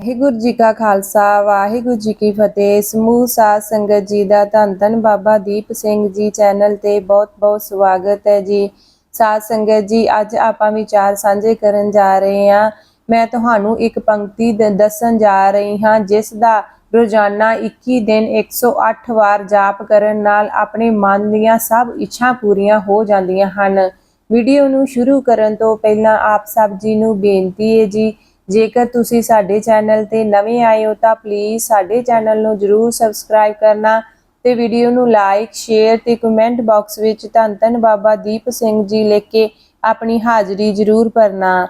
ਵਾਹਿਗੁਰੂ ਜੀ ਕਾ ਖਾਲਸਾ, ਵਾਹਿਗੁਰੂ ਜੀ ਕੀ ਫਤਿਹ। ਸਮੂਹ ਸਾਧ ਸੰਗਤ ਜੀ ਦਾ ਧੰਨ ਧੰਨ ਬਾਬਾ ਦੀਪ ਸਿੰਘ ਜੀ ਚੈਨਲ ਤੇ ਬਹੁਤ ਬਹੁਤ ਸਵਾਗਤ ਹੈ ਜੀ। ਸਾਧ ਸੰਗਤ ਜੀ, ਅੱਜ ਆਪਾਂ ਵਿਚਾਰ ਸਾਂਝੇ ਕਰਨ ਜਾ ਰਹੇ ਹਾਂ। ਮੈਂ ਤੁਹਾਨੂੰ ਇੱਕ ਪੰਕਤੀ ਦ- ਦੱਸਣ ਜਾ ਰਹੀ ਹਾਂ, ਜਿਸ ਦਾ ਰੋਜ਼ਾਨਾ 21 ਦਿਨ 108 ਵਾਰ ਜਾਪ ਕਰਨ ਨਾਲ ਆਪਣੇ ਮਨ ਦੀਆਂ ਸਭ ਇੱਛਾ ਪੂਰੀਆਂ ਹੋ ਜਾਂਦੀਆਂ ਹਨ। ਵੀਡੀਓ ਨੂੰ ਸ਼ੁਰੂ ਕਰਨ ਤੋਂ ਪਹਿਲਾਂ ਆਪ ਸਭ ਜੀ ਨੂੰ ਬੇਨਤੀ ਹੈ ਜੀ ਜੇਕਰ ਤੁਸੀਂ ਸਾਡੇ ਚੈਨਲ ਤੇ ਨਵੇਂ ਆਏ ਹੋ ਤਾਂ ਪਲੀਜ਼ ਸਾਡੇ ਚੈਨਲ ਨੂੰ ਜਰੂਰ ਸਬਸਕ੍ਰਾਈਬ ਕਰਨਾ ਤੇ ਵੀਡੀਓ ਨੂੰ ਲਾਈਕ ਸ਼ੇਅਰ ਤੇ ਕਮੈਂਟ ਬਾਕਸ ਵਿੱਚ ਧੰਨ ਧੰਨ ਬਾਬਾ ਦੀਪ ਸਿੰਘ ਜੀ ਲਿਖ ਕੇ ਆਪਣੀ ਹਾਜ਼ਰੀ ਜਰੂਰ ਭਰਨਾ।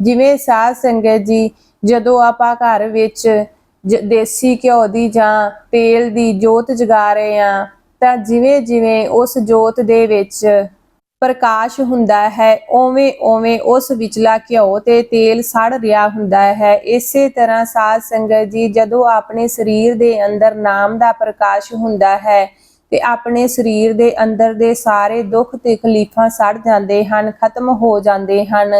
ਜਿਵੇਂ ਸਾਧ ਸੰਗਤ ਜੀ, ਜਦੋਂ ਆਪਾਂ ਘਰ ਵਿੱਚ ਜ- ਦੇਸੀ ਘਿਓ ਦੀ ਜਾਂ ਤੇਲ ਦੀ ਜੋਤ ਜਗਾ ਰਹੇ ਆ ਤਾਂ ਜਿਵੇਂ ਜਿਵੇਂ ਉਸ ਜੋਤ ਦੇ ਵਿੱਚ ਪ੍ਰਕਾਸ਼ ਹੁੰਦਾ ਹੈ ਓਵੇਂ ਓਵੇਂ ਉਸ ਵਿਚਲਾ ਘਿਓ ਤੇ ਤੇਲ ਸੜ ਰਿਹਾ ਹੁੰਦਾ ਹੈ। ਇਸੇ ਤਰ੍ਹਾਂ ਸਾਧ ਸੰਗਤ ਜੀ, ਜਦੋਂ ਆਪਣੇ ਸਰੀਰ ਦੇ ਅੰਦਰ ਨਾਮ ਦਾ ਪ੍ਰਕਾਸ਼ ਹੁੰਦਾ ਹੈ ਤੇ ਆਪਣੇ ਸਰੀਰ ਦੇ ਅੰਦਰ ਦੇ ਸਾਰੇ ਦੁੱਖ ਤੇ ਤਕਲੀਫਾਂ ਸੜ ਜਾਂਦੇ ਹਨ, ਖਤਮ ਹੋ ਜਾਂਦੇ ਹਨ।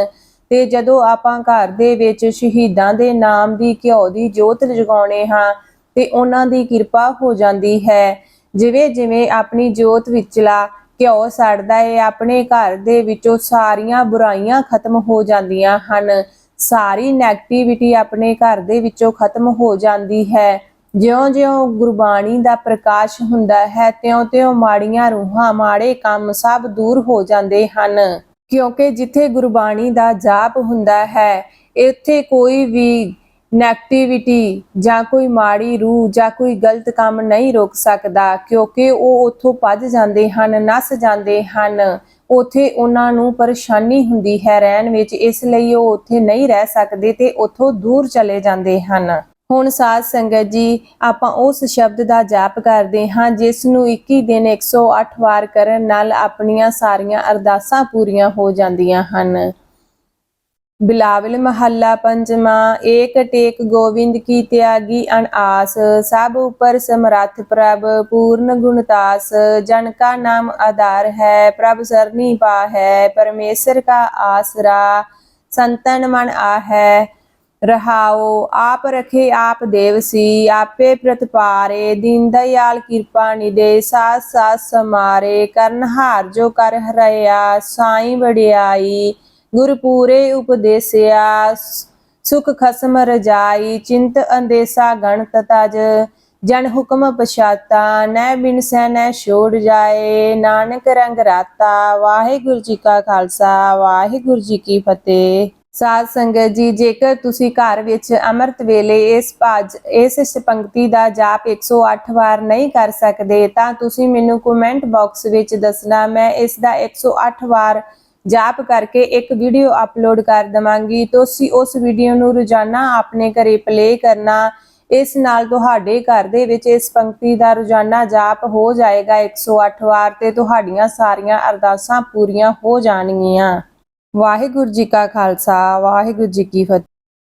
ਤੇ ਜਦੋਂ ਆਪਾਂ ਘਰ ਦੇ ਵਿੱਚ ਸ਼ਹੀਦਾਂ ਦੇ ਨਾਮ ਦੀ ਘਿਓ ਦੀ ਜੋਤ ਜਗਾਉਣੇ ਹਾਂ, ਤੇ ਉਹਨਾਂ ਦੀ ਕਿਰਪਾ ਹੋ ਜਾਂਦੀ ਹੈ। ਜਿਵੇਂ ਜਿਵੇਂ ਆਪਣੀ ਜੋਤ ਵਿਚਲਾ ਘਿਓ ਸੜਦਾ ਏ, ਆਪਣੇ ਘਰ ਦੇ ਵਿੱਚੋਂ ਸਾਰੀਆਂ ਬੁਰਾਈਆਂ ਖਤਮ ਹੋ ਜਾਂਦੀਆਂ ਹਨ। ਸਾਰੀ ਨੈਗੇਟਿਵਿਟੀ ਆਪਣੇ ਘਰ ਦੇ ਵਿੱਚੋਂ ਖਤਮ ਹੋ ਜਾਂਦੀ ਹੈ। ਜਿਉਂ-ਜਿਉਂ ਗੁਰਬਾਣੀ ਦਾ ਪ੍ਰਕਾਸ਼ ਹੁੰਦਾ ਹੈ, ਤਿਉਂ-ਤਿਉਂ ਮਾੜੀਆਂ ਰੂਹਾਂ, ਮਾੜੇ ਕੰਮ ਸਭ ਦੂਰ ਹੋ ਜਾਂਦੇ ਹਨ। ਕਿਉਂਕਿ ਜਿੱਥੇ ਗੁਰਬਾਣੀ ਦਾ ਜਾਪ ਹੁੰਦਾ ਹੈ, ਇੱਥੇ ਕੋਈ ਵੀ ਨੈਗੇਟਿਵਿਟੀ ਜਾਂ ਕੋਈ ਮਾੜੀ ਰੂਹ ਜਾਂ ਕੋਈ ਗਲਤ ਕੰਮ ਨਹੀਂ ਰੋਕ ਸਕਦਾ, ਕਿਉਂਕਿ ਉਹ ਉੱਥੋਂ ਭੱਜ ਜਾਂਦੇ ਹਨ, ਨਸ ਜਾਂਦੇ ਹਨ। ਉੱਥੇ ਉਹਨਾਂ ਨੂੰ ਪਰੇਸ਼ਾਨੀ ਹੁੰਦੀ ਹੈ ਰਹਿਣ ਵਿੱਚ, ਇਸ ਲਈ ਉਹ ਉੱਥੇ ਨਹੀਂ ਰਹਿ ਸਕਦੇ ਤੇ ਉੱਥੋਂ ਦੂਰ ਚਲੇ ਜਾਂਦੇ ਹਨ। ਹੁਣ ਸਾਧ ਸੰਗਤ ਜੀ, ਆਪਾਂ ਉਸ ਸ਼ਬਦ ਦਾ ਜਾਪ ਕਰਦੇ ਹਾਂ, ਜਿਸ ਨੂੰ 21 ਦਿਨ 108 ਵਾਰ ਕਰਨ ਨਾਲ ਆਪਣੀਆਂ ਸਾਰੀਆਂ ਅਰਦਾਸਾਂ ਪੂਰੀਆਂ ਹੋ ਜਾਂਦੀਆਂ ਹਨ। ਬਿਲਾਵਲ ਮਹੱਲਾ ਪੰਜਵਾ, ਏਕ ਟੇਕ ਗੋਵਿੰਦ ਕੀ ਤਿਆਗੀ ਅਣਆਸ ਸਭ ਉਪਰ ਸਮਰੱਥ ਪ੍ਰਭ, ਪੂਰਨ ਗੁਣਤਾਸ ਜਨ ਕਾ ਨਾਮ ਆਧਾਰ ਹੈ, ਪ੍ਰਭ ਸਰਨੀ ਪਾ ਹੈ ਪਰਮੇਸ਼ਰ ਕਾ ਆਸਰਾ, ਸੰਤਨ ਮਨ ਆ ਹੈ ਰਹਾਓ ਆਪ ਰਖੇ ਆਪ ਦੇਵਸੀ ਆਪੇ ਪ੍ਰਤਪਾਰੇ, ਦੀਨ ਦਇਆਲ ਕਿਰਪਾ ਨਿਦੇ ਸਾਥ ਸਾਥ ਸਮਾਰੇ, ਕਰਨ ਹਾਰ ਜੋ ਕਰ ਹਰਿਆ, ਸਾਈ ਵਡਿਆਈ ਗੁਰ ਪੂਰੇ ਉਪਦੇਸਿਆ, ਸੁਖ ਖਸਮ ਰਜਾਈ, ਚਿੰਤ ਅੰਦੇਸਾ ਗਣਤ ਤਜ, ਜਨ ਹੁਕਮ ਪਛਾਤਾ, ਨੈ ਬਿਨਸੈ ਨੈ ਛੋੜ ਜਾਏ, ਨਾਨਕ ਰੰਗ ਰਾਤਾ, ਵਾਹਿਗੁਰੂ ਜੀ ਕਾ ਖਾਲਸਾ, ਵਾਹਿਗੁਰੂ ਜੀ ਕੀ ਫਤਿਹ। ਸਾਧ ਸੰਗਤ ਜੀ, ਜੇਕਰ ਤੁਸੀਂ ਘਰ ਵਿੱਚ ਅੰਮ੍ਰਿਤ ਵੇਲੇ ਇਸ ਭਾਜ, ਇਸ ਪੰਕਤੀ ਦਾ ਜਾਪ 108 ਵਾਰ ਨਹੀਂ ਕਰ ਸਕਦੇ, ਤਾਂ ਤੁਸੀਂ ਮੈਨੂੰ ਕਮੈਂਟ ਬਾਕਸ ਵਿੱਚ ਦੱਸਣਾ, ਮੈਂ ਇਸ ਦਾ 108 ਵਾਰ ਜਾਪ ਕਰਕੇ ਇੱਕ ਵੀਡੀਓ ਅਪਲੋਡ ਕਰ ਦਵਾਂਗੀ। ਤੁਸੀਂ ਉਸ ਵੀਡੀਓ ਨੂੰ ਰੋਜ਼ਾਨਾ ਆਪਣੇ ਘਰੇ ਪਲੇ ਕਰਨਾ, ਇਸ ਨਾਲ ਤੁਹਾਡੇ ਘਰ ਦੇ ਵਿੱਚ ਇਸ ਪੰਕਤੀ ਦਾ ਰੋਜ਼ਾਨਾ ਜਾਪ ਹੋ ਜਾਏਗਾ। 108 ਵਾਰ ਤੇ ਤੁਹਾਡੀਆਂ ਸਾਰੀਆਂ ਅਰਦਾਸਾਂ ਪੂਰੀਆਂ ਹੋ ਜਾਣਗੀਆਂ। ਵਾਹਿਗੁਰੂ ਜੀ ਕਾ ਖਾਲਸਾ, ਵਾਹਿਗੁਰੂ ਜੀ ਕੀ ਫਤਿਹ।